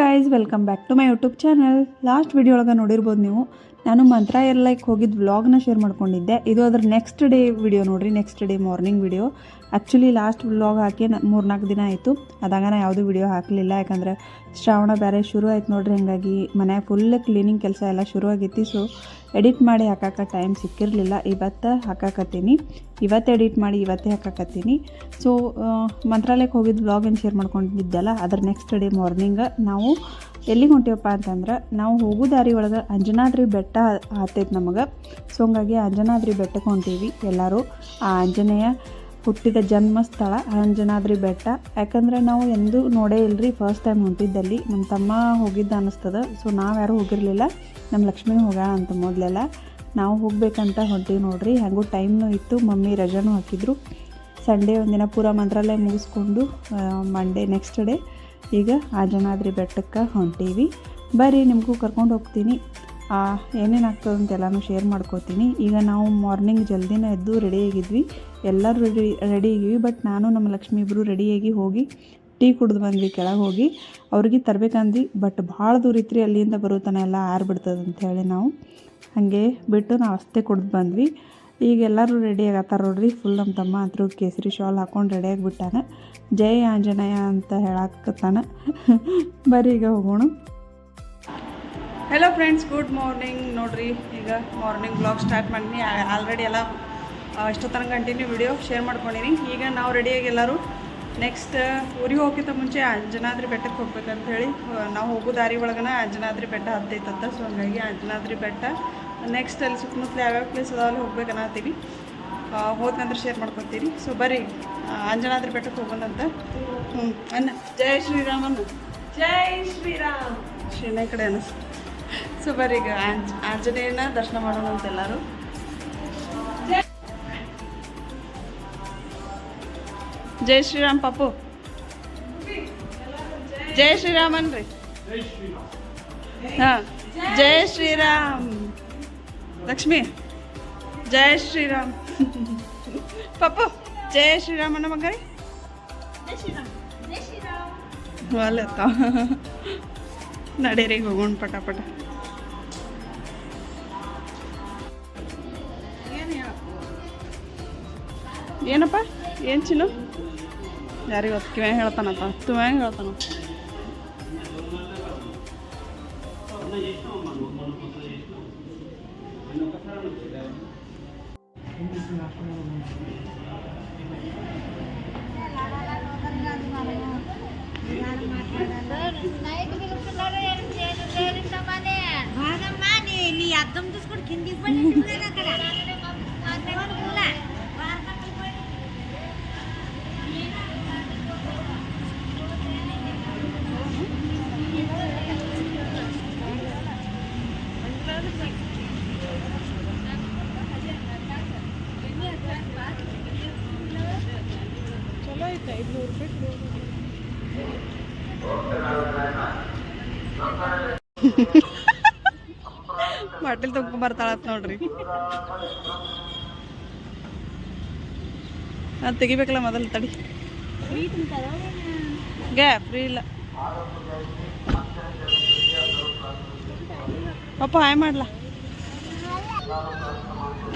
Guys welcome back to my YouTube channel last video ಒಳಗೆ ನೋಡಿರ್ಬೋದು ನೀವು. ನಾನು ಮಂತ್ರಾಲಯಕ್ಕೆ ಹೋಗಿದ್ದು ವ್ಲಾಗ್ನ ಶೇರ್ ಮಾಡ್ಕೊಂಡಿದ್ದೆ. ಇದು ಅದ್ರ ನೆಕ್ಸ್ಟ್ ಡೇ ವಿಡಿಯೋ ನೋಡಿರಿ next day morning video actually last vlog ಹಾಕಿ ಮೂರ್ನಾಲ್ಕು ದಿನ ಆಯಿತು. ಅದಾಗ ನಾನು ಯಾವುದೂ ವಿಡಿಯೋ ಹಾಕಲಿಲ್ಲ. ಯಾಕಂದ್ರೆ ಶ್ರಾವಣ ಬೇರೆ ಶುರು ಆಯ್ತು ನೋಡ್ರಿ, ಹಾಗಾಗಿ ಮನೆ ಫುಲ್ ಕ್ಲೀನಿಂಗ್ ಕೆಲಸ ಎಲ್ಲ ಶುರು ಆಗಿತ್ತು. ಸೊ ಎಡಿಟ್ ಮಾಡಿ ಹಾಕಕ್ಕೆ ಟೈಮ್ ಸಿಕ್ಕಿರಲಿಲ್ಲ. ಇವತ್ತು ಹಾಕಾಕತ್ತೀನಿ. ಇವತ್ತು ಎಡಿಟ್ ಮಾಡಿ ಇವತ್ತೇ ಹಾಕಾಕತ್ತೀನಿ. ಸೊ ಮಂತ್ರಾಲಯಕ್ಕೆ ಹೋಗಿದ್ದು ವ್ಲಾಗ್ ಏನು ಶೇರ್ ಮಾಡ್ಕೊಂಡಿದ್ದಲ್ಲ, ಅದ್ರ ನೆಕ್ಸ್ಟ್ ಡೇ ಮಾರ್ನಿಂಗ್ ನಾವು ಎಲ್ಲಿಗೆ ಹೊಂಟೀವಪ್ಪ ಅಂತಂದ್ರೆ ನಾವು ಹೋಗೋ ದಾರಿ ಒಳಗೆ ಅಂಜನಾದ್ರಿ ಬೆಟ್ಟ ಆತೈತೆ ನಮಗೆ. ಸೊ ಹಂಗಾಗಿ ಅಂಜನಾದ್ರಿ ಬೆಟ್ಟಕ್ಕೆ ಹೊಂಟೀವಿ ಎಲ್ಲರೂ. ಆ ಆಂಜನೇಯ ಹುಟ್ಟಿದ ಜನ್ಮಸ್ಥಳ ಅಂಜನಾದ್ರಿ ಬೆಟ್ಟ. ಯಾಕಂದರೆ ನಾವು ಎಂದೂ ನೋಡೇ ಇಲ್ಲರಿ ಫಸ್ಟ್ ಟೈಮ್ ಹೊಂಟಿದ್ದಲ್ಲಿ. ನಮ್ಮ ತಮ್ಮ ಹೋಗಿದ್ದ ಅನ್ನಿಸ್ತದೆ. ಸೊ ನಾವು ಯಾರೂ ಹೋಗಿರಲಿಲ್ಲ. ನಮ್ಮ ಲಕ್ಷ್ಮಿ ಹೋಗೋಣ ಅಂತ ಮೊದಲೆಲ್ಲ. ನಾವು ಹೋಗ್ಬೇಕಂತ ಹೊಂಟೀವಿ ನೋಡ್ರಿ. ಹಾಗೂ ಟೈಮ್ನೂ ಇತ್ತು. ಮಮ್ಮಿ ರಜಾನೂ ಹಾಕಿದ್ರು. ಸಂಡೇ ಒಂದಿನ ಪೂರ ಮಂತ್ರಾಲಯ ಮುಗಿಸ್ಕೊಂಡು ಮಂಡೇ ನೆಕ್ಸ್ಟ್ ಡೇ ಈಗ ಆಜನಾದ್ರಿ ಬೆಟ್ಟಕ್ಕೆ ಹೊಂಟೀವಿ. ಬರ್ರಿ, ನಿಮಗೂ ಕರ್ಕೊಂಡು ಹೋಗ್ತೀನಿ. ಏನೇನು ಆಗ್ತದೆ ಅಂತೆಲ್ಲನೂ ಶೇರ್ ಮಾಡ್ಕೋತೀನಿ. ಈಗ ನಾವು ಮಾರ್ನಿಂಗ್ ಜಲ್ದಿನೇ ಎದ್ದು ರೆಡಿ ಆಗಿದ್ವಿ. ಎಲ್ಲರೂ ರೆಡಿ ರೆಡಿ ಆಗಿವಿ ಬಟ್ ನಾನು ನಮ್ಮ ಲಕ್ಷ್ಮಿ ಇಬ್ಬರು ರೆಡಿಯಾಗಿ ಹೋಗಿ ಟೀ ಕುಡ್ದು ಬಂದ್ವಿ ಕೆಳಗೆ ಹೋಗಿ. ಅವ್ರಿಗೆ ತರಬೇಕಂದ್ವಿ ಬಟ್ ಭಾಳ ದೂರ ಇತ್ತು ರೀ ಅಲ್ಲಿಂದ ಬರೋ ತನಕ ಎಲ್ಲ ಆರ್ಬಿಡ್ತದೆ ಅಂತ ಹೇಳಿ ನಾವು. ಹಾಗೆ ಬಿಟ್ಟು ನಾವು ಅಷ್ಟೇ ಕುಡ್ದು ಬಂದ್ವಿ. ಈಗ ಎಲ್ಲರೂ ರೆಡಿ ಆಗತ್ತಾರ ನೋಡ್ರಿ. ಫುಲ್ ನಮ್ಮ ತಮ್ಮ ಅಂತರೂ ಕೇಸರಿ ಶಾಲ್ ಹಾಕೊಂಡು ರೆಡಿ ಬಿಟ್ಟಾನೆ. ಜೈ ಆಂಜನೇಯ ಅಂತ ಹೇಳಾಕತ್ತಾನ. ಬರೀ ಈಗ ಹೋಗೋಣ. ಹಲೋ ಫ್ರೆಂಡ್ಸ್ ಗುಡ್ ಮಾರ್ನಿಂಗ್ ನೋಡ್ರಿ, ಈಗ ಮಾರ್ನಿಂಗ್ ಬ್ಲಾಗ್ ಸ್ಟಾರ್ಟ್ ಮಾಡೀನಿ ಆಲ್ರೆಡಿ ಎಲ್ಲ ಇಷ್ಟೊತ್ತನ ಕಂಟಿನ್ಯೂ ವಿಡಿಯೋ ಶೇರ್ ಮಾಡ್ಕೊಂಡಿನಿ. ಈಗ ನಾವು ರೆಡಿಯಾಗಿ ಎಲ್ಲರೂ ನೆಕ್ಸ್ಟ್ ಊರಿಗೆ ಹೋಗಿಂತ ಮುಂಚೆ ಅಂಜನಾದ್ರಿ ಬೆಟ್ಟಕ್ಕೆ ಹೋಗ್ಬೇಕಂತ ಹೇಳಿ ನಾವು ಹೋಗೋ ದಾರಿ ಒಳಗನ ಅಂಜನಾದ್ರಿ ಬೆಟ್ಟ ಹತ್ತೈತಂತ. ಸೊ ಹಂಗಾಗಿ ಅಂಜನಾದ್ರಿ ಬೆಟ್ಟ ನೆಕ್ಸ್ಟ್ ಅಲ್ಲಿ ಸುತ್ತಮುತ್ತಲು ಯಾವ್ಯಾವ ಪ್ಲೇಸ್ ಅದಾವಲ್ಲಿ ಹೋಗ್ಬೇಕನ್ನತ್ತೀವಿ ಹೋದ್ನಂದ್ರೆ ಶೇರ್ ಮಾಡ್ಕೊತೀರಿ ಸೊ ಬರ್ರಿ. ಅಂಜನಾದ್ರಿ ಬೆಟ್ಟಕ್ಕೆ ಹೋಗೋಣಂತ. ಹ್ಞೂ ಅನ್ನ ಜೈ ಶ್ರೀರಾಮನ್ನ ಜೈ ಶ್ರೀರಾಮ್. ಶ್ರೀನೇ ಕಡೆ ಅನ್ನ. ಸೊ ಬರ್ರಿ ಈಗ ಆಂಜ್ ಆಂಜನೇಯನ ದರ್ಶನ ಮಾಡೋಣ ಅಂತ ಎಲ್ಲರೂ. ಜೈ ಶ್ರೀರಾಮ್ ಪಾಪು. ಜೈ ಶ್ರೀರಾಮ್. ರೀ ಹಾಂ. ಜೈ ಶ್ರೀರಾಮ್. ಲಕ್ಷ್ಮಿ, ಜಯ ಶ್ರೀರಾಮ್. ಪಪ್ಪು ಜೈ ಶ್ರೀರಾಮ್ ಅಣ್ಣ ಮಗರಿ ಜೈ ನಡೇರಿಗೆ ಹೋಗೋಣ ಪಟ ಪಟ. ಏನಪ್ಪ? ಏನು ಚಿನ್ನು? ಯಾರಿಗೆ ಹೊತ್ತು ಕಿವ್ಯಾಂಗ ಹೇಳ್ತಾನಪ್ಪ ತುವ್ಯಾಂಗ ಹೇಳ್ತಾನ నీ అద్దం చూసుకొని కిందికి పడి అక్కడ ಚಲೋ ಐತೆ, ಐದುನೂರು ಫೀಟ್ ಬಾಟಲ್ ತುಂಬ್ಕೊಂಬರ್ತಾಳತ್ ನೋಡ್ರಿ. ಅದು ತೆಗಿಬೇಕಲ್ಲ ಮೊದಲು, ತಡಿ. ಗ್ಯಾ ಫ್ರೀ ಇಲ್ಲ. ಪಾಪ, ಹಾಯ್ ಮಾಡ್ಲಾ?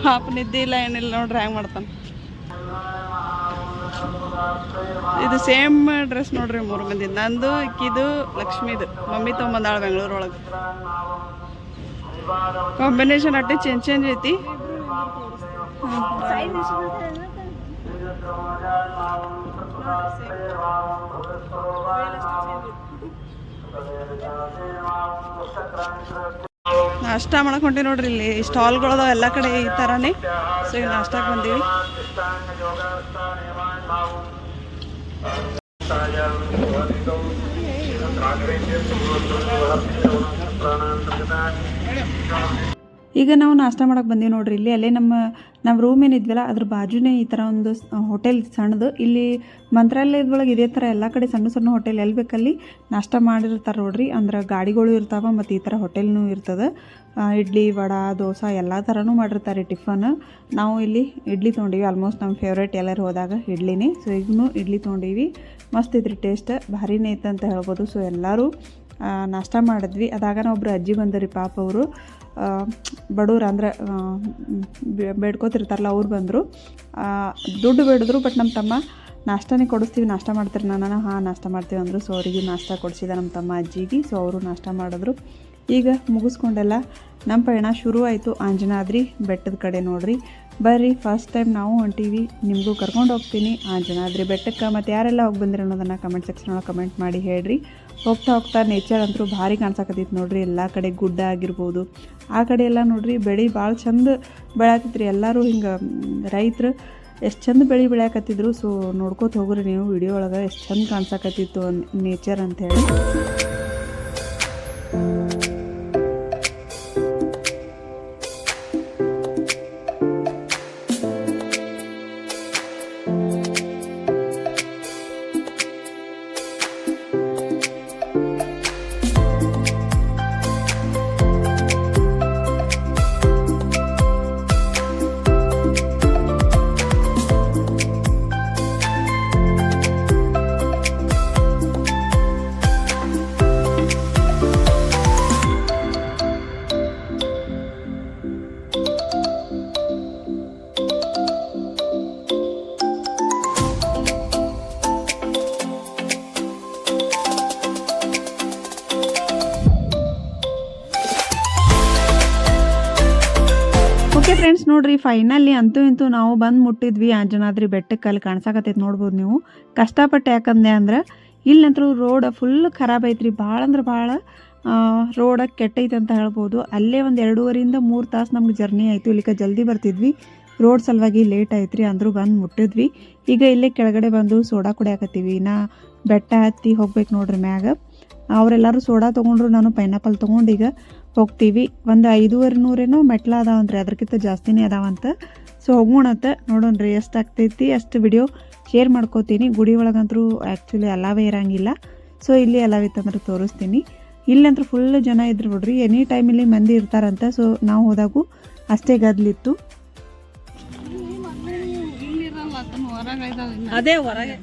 ಪಾಪ, ನಿದ್ದೆ ಇಲ್ಲ, ಏನಿಲ್ಲ ನೋಡ್ರಿ ಹ್ಯಾಂಗೆ ಮಾಡ್ತಾನೆ. ಇದು ಸೇಮ್ ಡ್ರೆಸ್ ನೋಡ್ರಿ ಮೂರು ಮಂದಿ ನಂದು ಇಕ್ಕಿದು ಲಕ್ಷ್ಮಿದು. ಮಮ್ಮಿ ತೊಗೊಂಬಂದಾಳ ಬೆಂಗಳೂರು ಒಳಗೆ ಕಾಂಬಿನೇಷನ್ ಅಟ್ಟೆ ಚೇಂಜ್ ಚೇಂಜ್ ಐತಿ. ನಾಷ್ಟ ಮಾಡಕ್ ಹೊಂಟಿ ನೋಡ್ರಿ ಇಲ್ಲಿ. ಸ್ಟಾಲ್ಗಳು ಎಲ್ಲ ಕಡೆ ಈ ಥರನೇ ಸೊ ಈಗ ನಾಷ್ಟಕ್ಕೆ ಬಂದೀವಿ. ಈಗ ನಾವು ನಾಷ್ಟ ಮಾಡಕ್ಕೆ ಬಂದೀವಿ ನೋಡ್ರಿ. ಇಲ್ಲಿ ಅಲ್ಲೇ ನಮ್ಮ ನಮ್ಮ ರೂಮ್ ಏನಿದ್ವಲ್ಲ ಅದ್ರ ಬಾಜುನೇ ಈ ಥರ ಒಂದು ಹೋಟೆಲ್ ಸಣ್ಣದು. ಇಲ್ಲಿ ಮಂತ್ರಾಲಯದ ಒಳಗೆ ಇದೇ ಥರ ಎಲ್ಲ ಕಡೆ ಸಣ್ಣ ಸಣ್ಣ ಹೋಟೆಲ್ ಎಲ್ಲಿ ಬೇಕಲ್ಲಿ ನಾಷ್ಟ ಮಾಡಿರ್ತಾರೆ ನೋಡ್ರಿ. ಅಂದ್ರೆ ಗಾಡಿಗಳು ಇರ್ತಾವ ಮತ್ತು ಈ ಥರ ಹೋಟೆಲ್ನೂ ಇರ್ತದೆ. ಇಡ್ಲಿ, ವಡಾ, ದೋಸೆ ಎಲ್ಲ ಥರನೂ ಮಾಡಿರ್ತಾರೆ ಟಿಫನ್. ನಾವು ಇಲ್ಲಿ ಇಡ್ಲಿ ತೊಗೊಂಡೀವಿ. ಆಲ್ಮೋಸ್ಟ್ ನಮ್ಮ ಫೇವ್ರೇಟ್ ಎಲ್ಲರೂ ಹೋದಾಗ ಇಡ್ಲಿನೇ. ಸೊ ಈಗೂ ಇಡ್ಲಿ ತೊಗೊಂಡೀವಿ. ಮಸ್ತ್ ಐತ್ರಿ ಟೇಸ್ಟ್ ಭಾರಿನೇ ಇತ್ತು ಅಂತ ಹೇಳ್ಬೋದು. ಸೊ ಎಲ್ಲರೂ ನಾಷ್ಟ ಮಾಡಿದ್ವಿ. ಅದಾಗ ಒಬ್ಬರು ಅಜ್ಜಿ ಬಂದರಿ ಪಾಪ ಅವರು. ಬಡವ್ರು ಅಂದ್ರೆ ಬೇಡ್ಕೋತಿರ್ತಾರಲ್ಲ ಅವ್ರು ಬಂದರು. ದುಡ್ಡು ಬೇಡಿದ್ರು ಬಟ್ ನಮ್ಮ ತಮ್ಮ ನಾಷ್ಟನೇ ಕೊಡಿಸ್ತೀವಿ, ನಾಷ್ಟ ಮಾಡ್ತೀರಿ. ನಾನು, ಹಾಂ, ನಾಷ್ಟ ಮಾಡ್ತೀವಿ ಅಂದರು. ಸೊ ಅವರಿಗೆ ನಾಷ್ಟ ಕೊಡಿಸಿದ ನಮ್ಮ ತಮ್ಮ ಅಜ್ಜಿಗೆ. ಸೊ ಅವರು ನಾಷ್ಟ ಮಾಡಿದ್ರು. ಈಗ ಮುಗಿಸ್ಕೊಂಡೆಲ್ಲ ನಮ್ಮ ಪಯಣ ಶುರು ಆಯಿತು ಆಂಜನಾದ್ರಿ ಬೆಟ್ಟದ ಕಡೆ ನೋಡ್ರಿ. ಬರ್ರಿ ಫಸ್ಟ್ ಟೈಮ್ ನಾವು ಹೊಂಟೀವಿ ನಿಮಗೂ ಕರ್ಕೊಂಡು ಹೋಗ್ತೀನಿ. ಆಂಜನಾದ್ರಿ ಬೆಟ್ಟಕ್ಕೆ ಮತ್ತು ಯಾರೆಲ್ಲ ಹೋಗಿ ಬಂದಿರಿ ಅನ್ನೋದನ್ನು ಕಮೆಂಟ್ ಸೆಕ್ಷನ್ ಒಳಗೆ ಕಮೆಂಟ್ ಮಾಡಿ ಹೇಳ್ರಿ. ಹೋಗ್ತಾ ಹೋಗ್ತಾ ನೇಚರ್ ಅಂತೂ ಭಾರಿ ಕಾಣಿಸಕತ್ತೈತೆ ನೋಡ್ರಿ. ಎಲ್ಲ ಕಡೆ ಗುಡ್ಡ ಆಗಿರ್ಬೋದು, ಆ ಕಡೆ ಎಲ್ಲ ನೋಡ್ರಿ ಬೆಳೆ ಭಾಳ ಚಂದ ಬೆಳಕತ್ರಿ. ಎಲ್ಲರೂ ಹಿಂಗೆ ರೈತರು ಎಷ್ಟು ಚಂದ ಬೆಳೆ ಬೆಳೆಯಕತ್ತಿದ್ರು. ಸೊ ನೋಡ್ಕೋತ ಹೋಗ್ರಿ ನೀವು ವಿಡಿಯೋ ಒಳಗೆ ಎಷ್ಟು ಚಂದ ಕಾಣಿಸಕತ್ತಿತ್ತು ನೇಚರ್ ಅಂತ ಓಕೆ ನೋಡ್ರಿ ಫೈನಲಿ ಅಂತೂ ಇಂತೂ ನಾವು ಬಂದು ಮುಟ್ಟಿದ್ವಿ. ಅಂಜನಾದ್ರಿ ಬೆಟ್ಟಕ್ಕೆ ಅಲ್ಲಿ ಕಾಣ್ಸಕತ್ತೈತೆ ನೋಡ್ಬೋದು ನೀವು. ಕಷ್ಟಪಟ್ಟು ಯಾಕಂದೆ ಅಂದ್ರೆ ಇಲ್ಲಂತೂ ರೋಡ್ ಫುಲ್ ಖರಾಬ್ ಐತ್ರಿ. ಭಾಳ ಅಂದ್ರೆ ಭಾಳ ರೋಡ ಕೆಟ್ಟೈತೆ ಅಂತ ಹೇಳ್ಬೋದು. ಅಲ್ಲೇ ಒಂದು ಎರಡೂವರೆಯಿಂದ ಮೂರು ತಾಸು ನಮ್ಗೆ ಜರ್ನಿ ಆಯಿತು. ಇಲ್ಲಿಕ ಜಲ್ದಿ ಬರ್ತಿದ್ವಿ. ರೋಡ್ ಸಲುವಾಗಿ ಲೇಟ್ ಆಯ್ತು ರೀ ಅಂದರೂ ಬಂದು ಮುಟ್ಟಿದ್ವಿ. ಈಗ ಇಲ್ಲೇ ಕೆಳಗಡೆ ಬಂದು ಸೋಡಾ ಕುಡಿಯಾಕತ್ತೀವಿ. ನಾ ಬೆಟ್ಟ ಹತ್ತಿ ಹೋಗ್ಬೇಕು ನೋಡ್ರಿ ಮ್ಯಾಗ. ಅವರೆಲ್ಲರೂ ಸೋಡಾ ತೊಗೊಂಡ್ರು, ನಾನು ಪೈನಾಪಲ್ ತೊಗೊಂಡು ಈಗ ಹೋಗ್ತೀವಿ. ಒಂದು ಐದೂವರೆ ನೂರೇನೋ ಮೆಟ್ಲ ಅದಾವಂತ್ರಿ ಅದಕ್ಕಿಂತ ಜಾಸ್ತಿನೇ ಅದಾವಂತ ಸೊ ಹೋಗೋಣಂತ ನೋಡೋಣ್ರಿ ಎಷ್ಟು ಆಗ್ತೈತಿ ಅಷ್ಟು ವಿಡಿಯೋ ಶೇರ್ ಮಾಡ್ಕೋತೀನಿ. ಗುಡಿ ಒಳಗಂತರೂ ಆ್ಯಕ್ಚುಲಿ ಅಲಾವೇ ಇರೋಂಗಿಲ್ಲ. ಸೊ ಇಲ್ಲಿ ಅಲಾವಿತ್ತಂದ್ರೆ ತೋರಿಸ್ತೀನಿ. ಇಲ್ಲಂತೂ ಫುಲ್ ಜನ ಇದ್ರು ಬಿಡ್ರಿ ಎನಿ ಟೈಮ್ ಇಲ್ಲಿ ಮಂದಿ ಇರ್ತಾರಂತ. ಸೊ ನಾವು ಹೋದಾಗೂ ಅಷ್ಟೇ ಗದ್ಲಿತ್ತು. ಅದೇ ಹೊರಗೆ.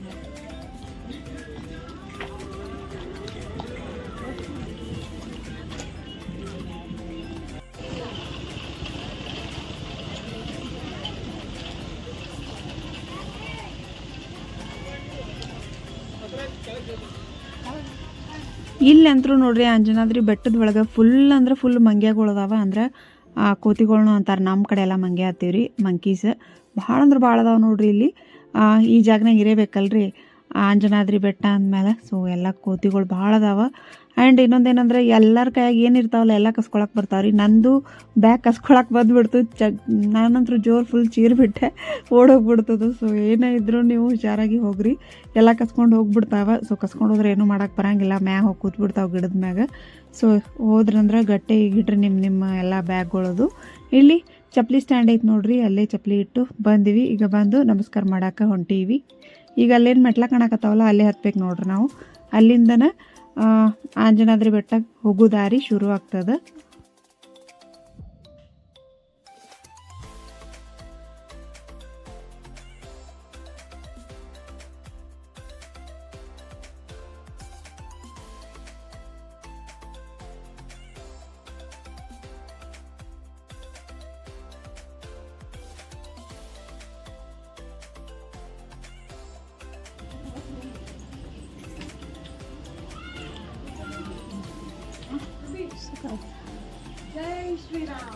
ಇಲ್ಲಿ ಅಂತೂ ನೋಡ್ರಿ ಅಂಜನಾದ್ರಿ ಬೆಟ್ಟದ ಒಳಗೆ ಫುಲ್ ಅಂದ್ರೆ ಫುಲ್ ಮಂಗ್ಯಾಗಳದಾವ ಅಂದ್ರೆ, ಆ ಕೋತಿಗಳ್ನು ಅಂತಾರೆ ನಮ್ಮ ಕಡೆ ಎಲ್ಲ ಮಂಗ್ಯ ರೀ ಮಂಕೀಸ್ ಭಾಳ ಅಂದ್ರೆ ಭಾಳ ಅದಾವ ನೋಡ್ರಿ ಇಲ್ಲಿ. ಈ ಜಾಗನಾಗ ಇರಬೇಕಲ್ರಿ ಅಂಜನಾದ್ರಿ ಬೆಟ್ಟ ಅಂದಮೇಲೆ ಸೊ ಎಲ್ಲ ಕೋತಿಗಳು ಭಾಳ ಅದಾವ. ಆ್ಯಂಡ್ ಇನ್ನೊಂದೇನಂದ್ರೆ, ಎಲ್ಲರ ಕೈಯಾಗ ಏನು ಇರ್ತಾವಲ್ಲ, ಎಲ್ಲ ಕಸ್ಕೊಳಕ್ಕೆ ಬರ್ತಾವ್ರಿ. ನಂದು ಬ್ಯಾಗ್ ಕಸ್ಕೊಳಕ್ಕೆ ಬಂದುಬಿಡ್ತು. ಚ ನಾನಂತರೂ ಜೋರು ಫುಲ್ ಚೀರ್ಬಿಟ್ಟೆ ಓಡೋಗ್ಬಿಡ್ತದು. ಸೊ ಏನೇ ಇದ್ರೂ ನೀವು ಹುಷಾರಾಗಿ ಹೋಗ್ರಿ. ಎಲ್ಲ ಕಸ್ಕೊಂಡು ಹೋಗ್ಬಿಡ್ತಾವ. ಸೊ ಕಸ್ಕೊಂಡು ಹೋದ್ರೆ ಏನೂ ಮಾಡೋಕ್ಕೆ ಬರಂಗಿಲ್ಲ. ಮ್ಯಾಗ ಹೋಗಿ ಕೂತ್ಬಿಡ್ತಾವೆ ಗಿಡದ ಮ್ಯಾಗ. ಸೊ ಹೋದ್ರಂದ್ರೆ ಗಟ್ಟೆ ಇಟ್ರಿ ನಿಮ್ಮ ನಿಮ್ಮ ಎಲ್ಲ ಬ್ಯಾಗ್ಗಳದು. ಇಲ್ಲಿ ಚಪ್ಪಲಿ ಸ್ಟ್ಯಾಂಡ್ ಐತೆ ನೋಡ್ರಿ. ಅಲ್ಲೇ ಚಪ್ಪಲಿ ಇಟ್ಟು ಬಂದಿವಿ. ಈಗ ಬಂದು ನಮಸ್ಕಾರ ಮಾಡೋಕೆ ಹೊಂಟೀವಿ. ಈಗ ಅಲ್ಲೇನು ಮೆಟ್ಲ ಕಾಣಕತ್ತಾವಲ್ಲ, ಅಲ್ಲೇ ಹತ್ಬೇಕು ನೋಡ್ರಿ ನಾವು. ಅಲ್ಲಿಂದನ ಆಂಜನಾದ್ರಿ ಬೆಟ್ಟಕ್ಕೆ ಹೋಗೋ ದಾರಿ ಶುರು ಆಗ್ತದೆ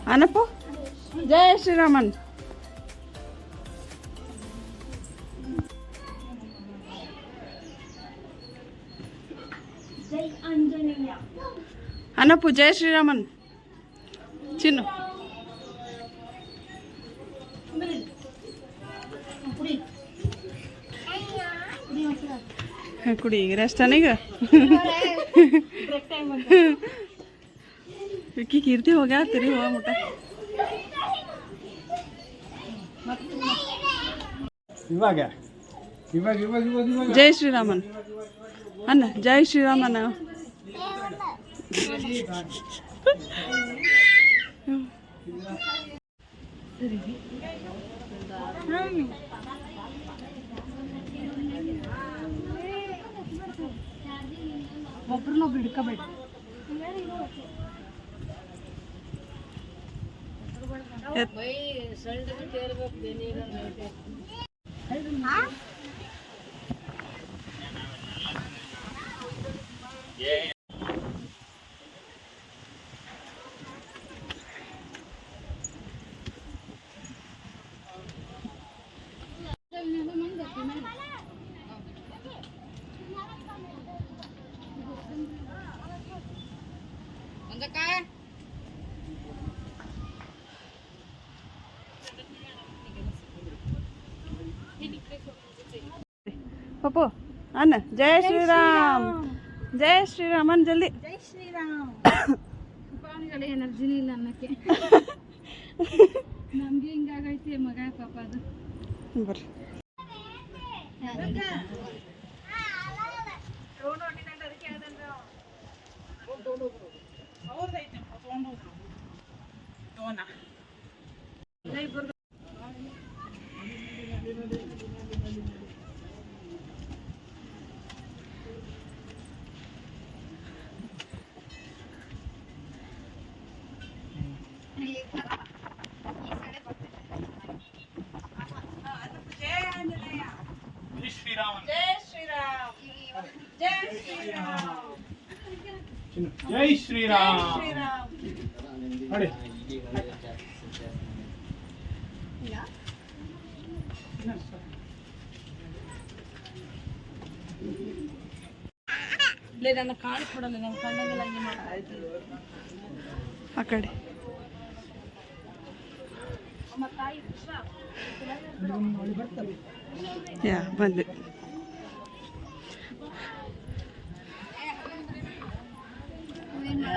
ಅನಪ್ಪು ಜೈ ಶ್ರೀರಾಮನ್ ಅನಪ್ಪು ಜೈ ಶ್ರೀರಾಮನ್ ಚಿನ್ನು ಕುಡಿ ಈಗ ರೆಸ್ಟ್ ಈಗ ವಿಕ್ಕಿ ಕೀರ್ತಿ ಹೋಗ್ಯಾತ್ರಿ ಹೋಗ್ಬಿಟ್ಟ ಇವಾಗ ಇವಾಗ ಇವಾಗ ಇವಾಗ ಇವಾಗ ಜೈ ಶ್ರೀರಾಮನ್ ಅನ್ನ ಜೈ ಶ್ರೀರಾಮನ ಒಬ್ರನ್ನೊಬ್ರು ಹಿಡ್ಕೋಬೇಡಿ ಪಪ್ಪು ಅನ್ನ? ಜೈ ಶ್ರೀರಾಮ್. ಜೈ ಶ್ರೀರಾಮ್. ಅನ್ ಜಲ್ದಿ. ಜೈ ಶ್ರೀರಾಮ್. ಎನರ್ಜಿನೇ ಇಲ್ಲ ಅನ್ನಕ್ಕೆ. ನಮ್ಗೆ ಹಿಂಗಾಗೈತಿ ಮಗ ಪಾಪ ಅದು. ಬರ್ರಿ. ಜೈ ಶ್ರೀರಾಮ್ ನೋಡಿ ನನ್ನ ಕಾಳು ಕೊಡಲ್ಲ ನಮ್ಮ ಕಣ್ಣಾಗೆಲ್ಲ ಹಂಗೆ ಮಾಡ್ತಾ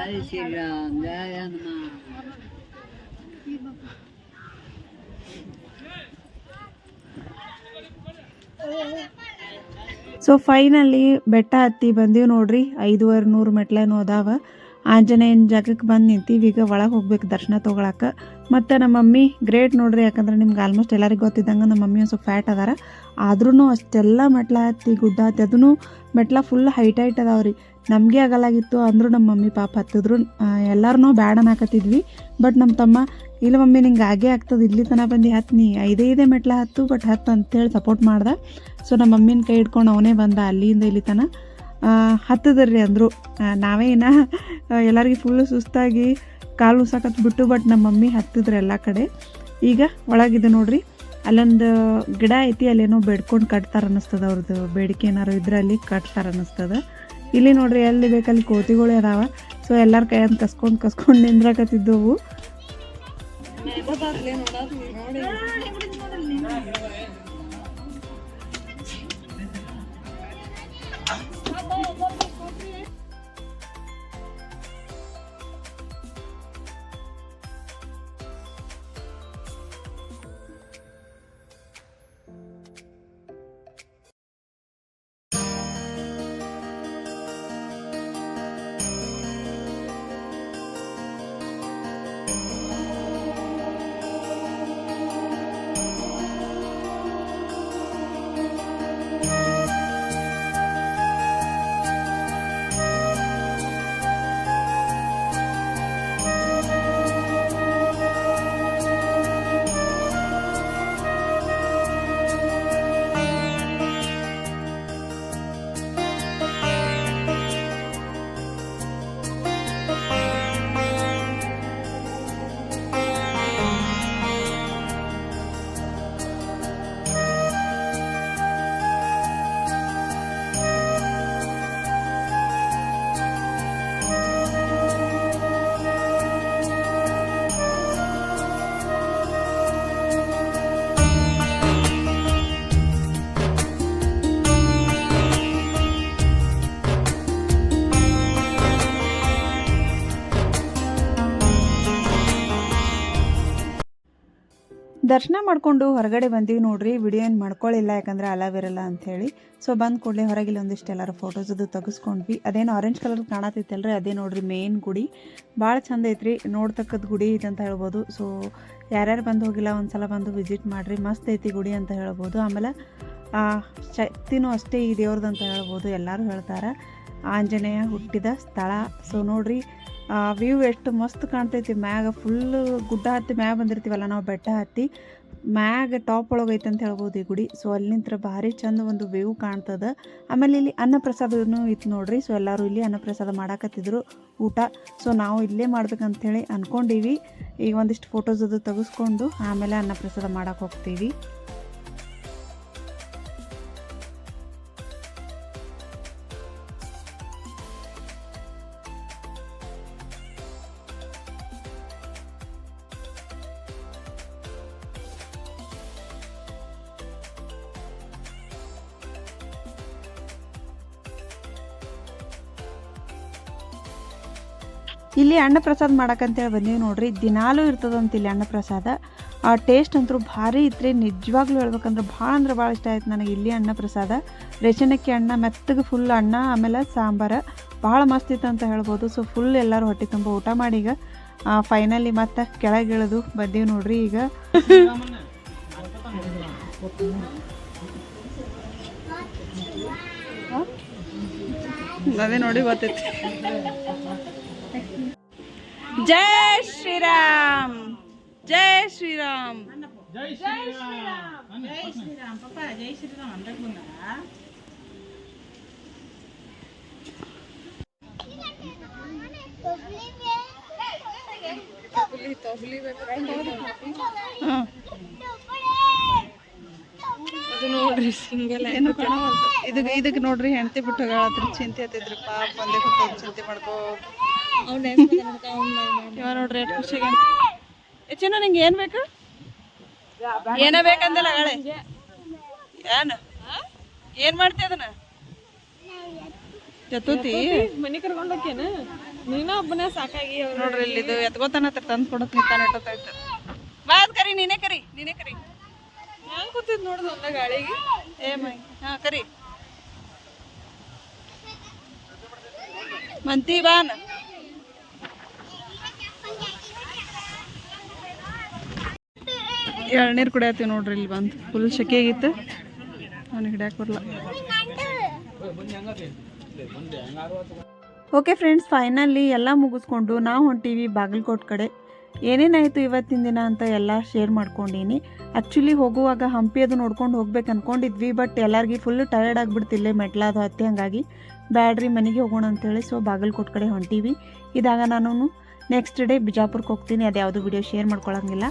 ಬಂದೆ ಶ್ರೀರಾಮ್ ಜಯ ಸೊ ಫೈನಲಿ ಬೆಟ್ಟ ಹತ್ತಿ ಬಂದೀವಿ ನೋಡ್ರಿ. ಐದುವರೆ ನೂರು ಮೆಟ್ಲೇನೋ ಅದಾವ. ಆಂಜನೇಯನ ಜಾಗಕ್ಕೆ ಬಂದು ನಿಂತೀವಿ. ಈಗ ಒಳಗೆ ಹೋಗ್ಬೇಕು ದರ್ಶನ ತೊಗೊಳಕ್ಕೆ ಮತ್ತು ನಮ್ಮ ಮಮ್ಮಿ ಗ್ರೇಟ್ ನೋಡ್ರಿ, ಯಾಕಂದ್ರೆ ನಿಮ್ಗೆ ಆಲ್ಮೋಸ್ಟ್ ಎಲ್ಲರಿಗೂ ಗೊತ್ತಿದ್ದಂಗೆ ನಮ್ಮ ಮಮ್ಮಿ ಒಂದು ಸ್ವಲ್ಪ ಫ್ಯಾಟ್ ಅದಾರ. ಆದ್ರೂ ಅಷ್ಟೆಲ್ಲ ಮೆಟ್ಲ ಹತ್ತಿ, ಗುಡ್ಡ ಹತ್ತಿ ಅದೂ ಮೆಟ್ಲ ಫುಲ್ ಹೈಟ್ ಹೈಟ್ ಅದಾವ್ರಿ. ನಮಗೆ ಆಗಲಾಗಿತ್ತು ಅಂದರೂ ನಮ್ಮ ಮಮ್ಮಿ ಪಾಪ ಹತ್ತಿದ್ರು. ಎಲ್ಲರೂ ಬ್ಯಾಡ ಹಾಕತ್ತಿದ್ವಿ ಬಟ್ ನಮ್ಮ ತಮ್ಮ, ಇಲ್ಲ ಮಮ್ಮಿ, ನಿಂಗೆ ಆಗೇ ಆಗ್ತದೆ. ಇಲ್ಲಿ ತನಕ ಬಂದು ಹತ್ತು ನೀ ಐದೇ ಐದೇ ಮೆಟ್ಲ ಹತ್ತು, ಬಟ್ ಹತ್ತು ಅಂತೇಳಿ ಸಪೋರ್ಟ್ ಮಾಡ್ದೆ. ಸೊ ನಮ್ಮ ಮಮ್ಮಿನ ಕೈ ಹಿಡ್ಕೊಂಡು ಅವನೇ ಬಂದ ಅಲ್ಲಿಂದ ಇಲ್ಲಿ ತನ. ಹತ್ತದ್ರಿ ಅಂದರು. ನಾವೇ ಇನ್ನ ಎಲ್ಲರಿಗೂ ಫುಲ್ಲು ಸುಸ್ತಾಗಿ ಕಾಲು ಉಸಾಕತ್ ಬಿಟ್ಟು, ಬಟ್ ನಮ್ಮ ಮಮ್ಮಿ ಹತ್ತಿದ್ರು ಎಲ್ಲ ಕಡೆ. ಈಗ ಒಳಗಿದೆ ನೋಡ್ರಿ. ಅಲ್ಲೊಂದು ಗಿಡ ಐತಿ, ಅಲ್ಲೇನೋ ಬೇಡ್ಕೊಂಡು ಕಟ್ತಾರ ಅನ್ನಿಸ್ತದ. ಅವ್ರದ್ದು ಬೇಡಿಕೆ ಏನಾರು ಇದ್ರೆ ಅಲ್ಲಿ ಕಟ್ತಾರ ಅನ್ನಿಸ್ತದ. ಇಲ್ಲಿ ನೋಡ್ರಿ ಎಲ್ಲಿ ಬೇಕಲ್ಲಿ ಕೋತಿಗಳು ಅದಾವ. ಸೊ ಎಲ್ಲರ ಕೈಯಂತ ಕಸ್ಕೊಂಡು ಕಸ್ಕೊಂಡು ನಿಂದ್ರಾಕತ್ತಿದ್ದವು. ದರ್ಶನ ಮಾಡಿಕೊಂಡು ಹೊರಗಡೆ ಬಂದೀವಿ ನೋಡ್ರಿ ವಿಡಿಯೋ ಏನು ಮಾಡ್ಕೊಳ್ಳಿಲ್ಲ ಯಾಕಂದ್ರೆ ಅಲವ್ ಇರಲ್ಲ ಅಂಥೇಳಿ ಸೊ ಬಂದ ಕೂಡಲೇ ಹೊರಗಿಲ್ಲ ಒಂದಿಷ್ಟು ಎಲ್ಲರೂ ಫೋಟೋಸ್ ಅದು ತೆಗೆಸ್ಕೊಂಡ್ವಿ. ಅದೇನು ಆರೆಂಜ್ ಕಲರ್ ಕಾಣತೈತಲ್ರಿ ಅದೇ ನೋಡ್ರಿ ಮೇನ್ ಗುಡಿ. ಭಾಳ ಚಂದ ಐತ್ರಿ ನೋಡ್ತಕ್ಕದ್ದು ಗುಡಿ ಐತೆ ಅಂತ ಹೇಳ್ಬೋದು. ಸೊ ಯಾರ್ಯಾರು ಬಂದು ಹೋಗಿಲ್ಲ ಒಂದ್ಸಲ ಬಂದು ವಿಸಿಟ್ ಮಾಡಿರಿ ಮಸ್ತ್ ಐತಿ ಗುಡಿ ಅಂತ ಹೇಳ್ಬೋದು. ಆಮೇಲೆ ಆ, ಶಕ್ತಿನೂ ಅಷ್ಟೇ ಈ ದೇವ್ರದ್ದು ಅಂತ ಹೇಳ್ಬೋದು ಎಲ್ಲರೂ ಹೇಳ್ತಾರೆ. ಆಂಜನೇಯ ಹುಟ್ಟಿದ ಸ್ಥಳ. ಸೊ ನೋಡ್ರಿ ವ್ಯೂ ಎಷ್ಟು ಮಸ್ತ್ ಕಾಣ್ತೈತಿ ಮ್ಯಾಗ ಫುಲ್ ಗುಡ್ಡ ಹತ್ತಿ ಮ್ಯಾಗ ಬಂದಿರ್ತೀವಲ್ಲ, ನಾವು ಬೆಟ್ಟ ಹತ್ತಿ. ಮ್ಯಾಗ ಟಾಪ್ ಒಳಗೈತೆ ಅಂತ ಹೇಳ್ಬೋದು ಈ ಗುಡಿ. ಸೊ ಅಲ್ಲಿಂತ್ರ ಭಾರಿ ಚಂದ ಒಂದು ವ್ಯೂ ಕಾಣ್ತದ. ಆಮೇಲೆ ಇಲ್ಲಿ ಅನ್ನಪ್ರಸಾದನು ಇತ್ತು ನೋಡ್ರಿ. ಸೊ ಎಲ್ಲರೂ ಇಲ್ಲಿ ಅನ್ನಪ್ರಸಾದ ಮಾಡಾಕತ್ತಿದ್ರು ಊಟ. ಸೊ ನಾವು ಇಲ್ಲೇ ಮಾಡ್ಬೇಕಂತೇಳಿ ಅನ್ಕೊಂಡಿವಿ. ಈಗ ಒಂದಿಷ್ಟು ಫೋಟೋಸ್ ಅದು ತೆಗೆಸ್ಕೊಂಡು ಆಮೇಲೆ ಅನ್ನಪ್ರಸಾದ ಮಾಡಕ್ಕೆ ಹೋಗ್ತೀವಿ. ಇಲ್ಲಿ ಅನ್ನ ಪ್ರಸಾದ ಮಾಡಕ್ಕಂತೇಳಿ ಬಂದೀವಿ ನೋಡ್ರಿ. ದಿನಾಲೂ ಇರ್ತದಂತ ಇಲ್ಲಿ ಅನ್ನ ಪ್ರಸಾದ ಆ ಟೇಸ್ಟ್ ಅಂತೂ ಭಾರಿ ಇತ್ತು ನಿಜವಾಗ್ಲೂ ಹೇಳ್ಬೇಕಂದ್ರೆ ಭಾಳ ಅಂದ್ರೆ ಭಾಳ ಇಷ್ಟ ಆಯ್ತು ನನಗೆ ಇಲ್ಲಿ ಅನ್ನ ಪ್ರಸಾದ ರೇಷನಕ್ಕಿ ಅನ್ನ, ಮೆತ್ತಗೆ ಫುಲ್ ಅನ್ನ, ಆಮೇಲೆ ಸಾಂಬಾರು. ಭಾಳ ಮಸ್ತ್ ಇತ್ತು ಅಂತ ಹೇಳ್ಬೋದು. ಸೊ ಫುಲ್ ಎಲ್ಲರೂ ಹೊಟ್ಟೆ ತುಂಬ ಊಟ ಮಾಡಿ ಈಗ ಫೈನಲಿ ಮತ್ತೆ ಕೆಳಗಿಳಿದು ಬಂದೀವಿ ನೋಡ್ರಿ ಈಗ. ಅದೇ ನೋಡಿ ಗೊತ್ತೈತಿ. ಜೈ ಶ್ರೀರಾಮ್. ಜೈ ಶ್ರೀರಾಮ್. ಹ್ಮ್. ಅದು ನೋಡ್ರಿ ಸಿಂಗಲ್ ಏನು ಕಾಣವಲ್ದು. ಇದಕ್ಕೆ ಇದಕ್ಕೆ ನೋಡ್ರಿ ಹೆಂಡತಿ ಬಿಟ್ಟು ಹೋಗಾಳತ್ರ ಚಿಂತೆ ಹತ್ತಿದ್ರು ಪಾಪ. ಒಂದೇ ಚಿಂತೆ ಮಾಡ್ಕೋ ಇವ ನೋಡ್ರಿ ಎಷ್ಟು ಖುಷಿಗೆ ಹೆಚ್ಚಿನ ನಿಂಗೆ ಏನ್ ಬೇಕು? ಏನ ಬೇಕಂದಲ್ಲ ಹೇಳಿ. ಏನು? ಏನ್ ಮಾಡ್ತೀಯ ಅದನ್ನ? ಚತುರ್ಥಿ. ಮನೆ ಕರ್ಕೊಂಡು ಹೋಗ್ಯನ ನೀನ ಒಬ್ಬನೇ ಸಾಕಾಗಿ ನೋಡ್ರಿ ಇಲ್ಲಿ ಇದು ಎತ್ಕೋತಾನ ಹತ್ರ ತಂದು ಕೊಡತ್ ನಿಂತಾನ ಇಟ್ಟೋತಾಯ್ತು ಬಾ ಅದ್ ಕರಿ ನೀನೇ ಕರಿ ನೀನೇ ಕರಿ. ಹೆಂಗ್ ಕೂತಿದ್ ನೋಡ್ದು ಒಂದ ಗಾಳಿಗೆ? ಏ ಮೈ. ಹಾ ಕರಿ. ಮಂತಿ ಬಾನ್. ಎಳ್ನೀರು ಕುಡಿಯತ್ತೀವಿ ನೋಡ್ರಿ ಇಲ್ಲಿ ಬಂದು. ಫುಲ್ ಶಕಿ ಆಗಿತ್ತು ಅವ್ನಿಗೆ ಬರಲ್ಲ ಓಕೆ ಫ್ರೆಂಡ್ಸ್ ಫೈನಲಿ ಎಲ್ಲ ಮುಗಿಸ್ಕೊಂಡು ನಾವು ಹೊಂಟೀವಿ ಬಾಗಲಕೋಟ್ ಕಡೆ. ಏನೇನಾಯಿತು ಇವತ್ತಿನ ದಿನ ಅಂತ ಎಲ್ಲ ಶೇರ್ ಮಾಡ್ಕೊಂಡೀನಿ. ಆ್ಯಕ್ಚುಲಿ ಹೋಗುವಾಗ ಹಂಪಿ ಅದು ನೋಡ್ಕೊಂಡು ಹೋಗ್ಬೇಕು ಅಂದ್ಕೊಂಡಿದ್ವಿ ಬಟ್ ಎಲ್ಲರಿಗೂ ಫುಲ್ ಟಯರ್ಡ್ ಆಗಿಬಿಡ್ತಿಲ್ಲ ಮೆಟ್ಲಾದ ಹತ್ತಿ ಹಂಗಾಗಿ. ಬ್ಯಾಡ್ರಿ ಮನೆಗೆ ಹೋಗೋಣ ಅಂತೇಳಿ ಸೊ ಬಾಗಲಕೋಟ್ ಕಡೆ ಹೊಂಟೀವಿ ಇದಾಗ ನಾನು ನೆಕ್ಸ್ಟ್ ಡೇ ಬಿಜಾಪುರಕ್ಕೆ ಹೋಗ್ತೀನಿ. ಅದು ಯಾವುದು ವಿಡಿಯೋ ಶೇರ್ ಮಾಡ್ಕೊಳ್ಳೋಂಗಿಲ್ಲ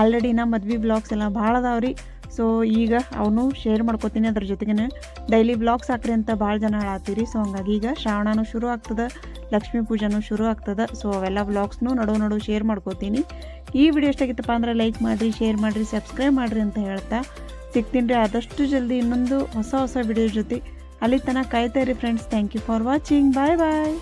ಆಲ್ರೆಡಿ ನಾ ಮದ್ವೆ ಬ್ಲಾಗ್ಸ್ ಎಲ್ಲ ಭಾಳ ಅದಾವ್ರಿ ಸೊ ಈಗ ಅವನು ಶೇರ್ ಮಾಡ್ಕೋತೀನಿ ಅದ್ರ ಜೊತೆಗೆ ಡೈಲಿ ಬ್ಲಾಗ್ಸ್ ಹಾಕ್ರಿ ಅಂತ ಭಾಳ ಜನ ಹೇಳತ್ತೀರಿ. ಸೊ ಹಂಗಾಗಿ ಈಗ ಶ್ರಾವಣನೂ ಶುರು ಆಗ್ತದೆ, ಲಕ್ಷ್ಮೀ ಪೂಜೆನೂ ಶುರು ಆಗ್ತದೆ. ಸೊ ಅವೆಲ್ಲ ವ್ಲಾಗ್ಸ್ನು ನಡು ನಡು ಶೇರ್ ಮಾಡ್ಕೋತೀನಿ. ಈ ವಿಡಿಯೋ ಎಷ್ಟಾಗಿತ್ತಪ್ಪ ಅಂದ್ರೆ ಲೈಕ್ ಮಾಡಿರಿ ಶೇರ್ ಮಾಡಿರಿ ಸಬ್ಸ್ಕ್ರೈಬ್ ಮಾಡಿರಿ ಅಂತ ಹೇಳ್ತಾ ಸಿಗ್ತೀನಿ ರೀ. ಆದಷ್ಟು ಜಲ್ದಿ ಇನ್ನೊಂದು ಹೊಸ ಹೊಸ ವಿಡಿಯೋ ಜೊತೆ. ಅಲ್ಲಿ ತನಕ ಕಾಯ್ತಾ ಇರಿ friends thank you for watching bye bye